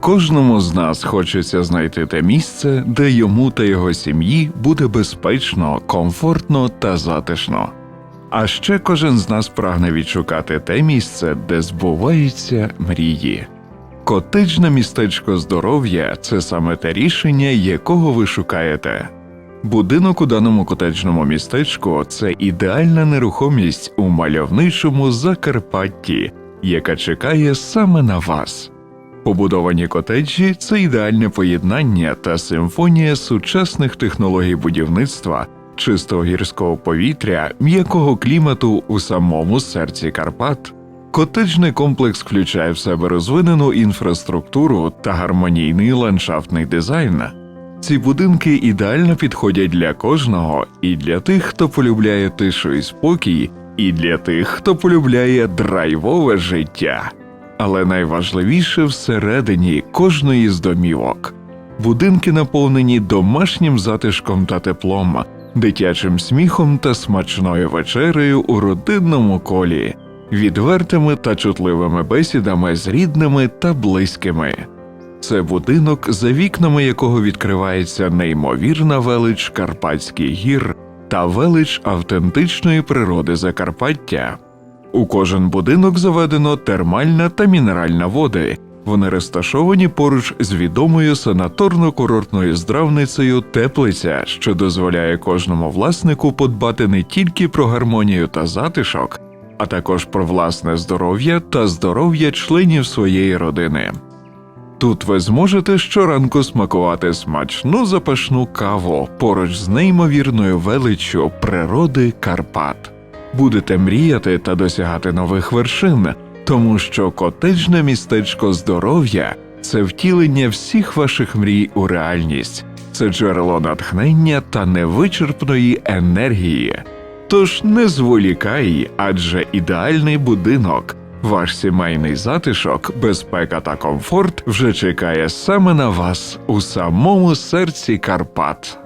Кожному з нас хочеться знайти те місце, де йому та його сім'ї буде безпечно, комфортно та затишно. А ще кожен з нас прагне відшукати те місце, де збуваються мрії. Котеджне містечко здоров'я це саме те рішення, якого ви шукаєте. Будинок у даному котеджному містечку це ідеальна нерухомість у мальовничому Закарпатті, яка чекає саме на вас. Побудовані котеджі це ідеальне поєднання та симфонія сучасних технологій будівництва, чистого гірського повітря, м'якого клімату у самому серці Карпат. Котеджний комплекс включає в себе розвинену інфраструктуру та гармонійний ландшафтний дизайн. Ці будинки ідеально підходять для кожного, і для тих, хто полюбляє тишу і спокій, і для тих, хто полюбляє драйвове життя. Але найважливіше всередині кожної з домівок. Будинки наповнені домашнім затишком та теплом, дитячим сміхом та смачною вечерею у родинному колі, відвертими та чутливими бесідами з рідними та близькими. Це будинок, за вікнами якого відкривається неймовірна велич Карпатських гір та велич автентичної природи Закарпаття. У кожен будинок заведено термальна та мінеральна води. Вони розташовані поруч з відомою санаторно-курортною здравницею Теплиця, що дозволяє кожному власнику подбати не тільки про гармонію та затишок, а також про власне здоров'я та здоров'я членів своєї родини. Тут ви зможете щоранку смакувати смачну запашну каву поруч з неймовірною величчю природи Карпат. Будете мріяти та досягати нових вершин, тому що котеджне містечко здоров'я це втілення всіх ваших мрій у реальність, це джерело натхнення та невичерпної енергії. Тож не зволікай, адже ідеальний будинок, ваш сімейний затишок, безпека та комфорт вже чекає саме на вас у самому серці Карпат.